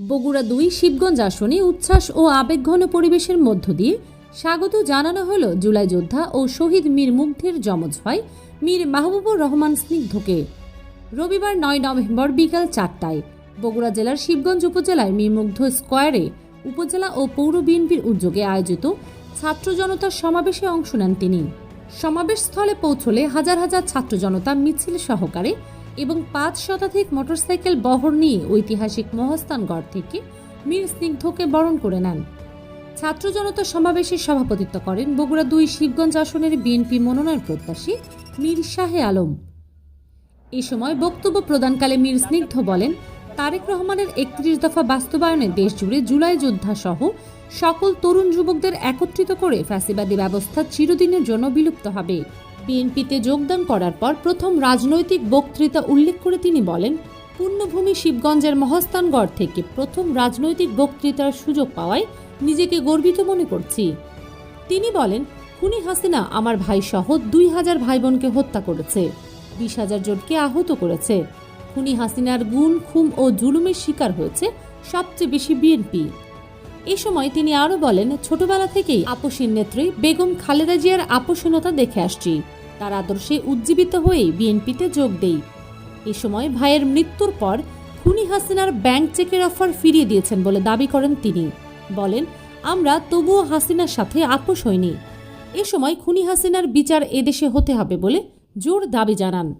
বগুড়া দুই শিবগঞ্জ আসনে উচ্ছ্বাস ও আবেগঘন পরিবেশের মধ্য দিয়ে স্বাগত জানানো হলো জুলাই যোদ্ধা ও শহীদ মীর মুগ্ধের যমজ ভাই মীর মাহবুবুর রহমান স্নিগ্ধকে। রবিবার নয় নভেম্বর বিকাল চারটায় বগুড়া জেলার শিবগঞ্জ উপজেলার মীরমুগ্ধ স্কোয়ারে উপজেলা ও পৌর বিএনপির উদ্যোগে আয়োজিত ছাত্র জনতার সমাবেশে অংশ নেন তিনি। সমাবেশ স্থলে পৌঁছলে হাজার হাজার ছাত্র জনতা মিছিল সহকারে এবং পাঁচ শতাধিক মোটরসাইকেল বহর নিয়ে ঐতিহাসিক মহাস্থানগড় থেকে মীর স্নিগ্ধকে বরণ করে নেন। ছাত্র জনতা সমাবেশে সভাপতিত্ব করেন বগুড়া দুই শিবগঞ্জ আসনের বিএনপি মনোনয়ন প্রত্যাশী মীর শাহে আলম। এ সময় বক্তব্য প্রদানকালে মীর স্নিগ্ধ বলেন, তারেক রহমানের একত্রিশ দফা বাস্তবায়নে দেশজুড়ে জুলাই যোদ্ধা সহ সকল তরুণ যুবকদের একত্রিত করে ফ্যাসিবাদী ব্যবস্থা চিরদিনের জন্য বিলুপ্ত হবে। বিএনপিতে যোগদান করার পর প্রথম রাজনৈতিক বক্তৃতা উল্লেখ করে তিনি বলেন, পূর্ণভূমি শিবগঞ্জের মহস্থানগড় থেকে প্রথম রাজনৈতিক বক্তৃতার সুযোগ পাওয়ায় নিজেকে গর্বিত মনে করছি। তিনি বলেন, খুনি হাসিনা আমার ভাই সহ দুই হাজার ভাই বোনকে হত্যা করেছে, বিশ হাজার জনকে আহত করেছে। খুনি হাসিনার গুণ খুম ও জুলুমের শিকার হয়েছে সবচেয়ে বেশি বিএনপি। এ সময় তিনি আরও বলেন, ছোটবেলা থেকেই আপোষের নেত্রী বেগম খালেদা জিয়ার আপোষণতা দেখে আসছি। তার আদর্শে উজ্জীবিত হয়ে বিএনপিতে যোগ দেই। এ সময় ভাইয়ের মৃত্যুর পর খুনি হাসিনার ব্যাংক চেকের অফার ফিরিয়ে দিয়েছেন বলে দাবি করেন তিনি। বলেন, আমরা তবুও হাসিনার সাথে আপোষ হইনি। এ সময় খুনি হাসিনার বিচার এদেশে হতে হবে বলে জোর দাবি জানান।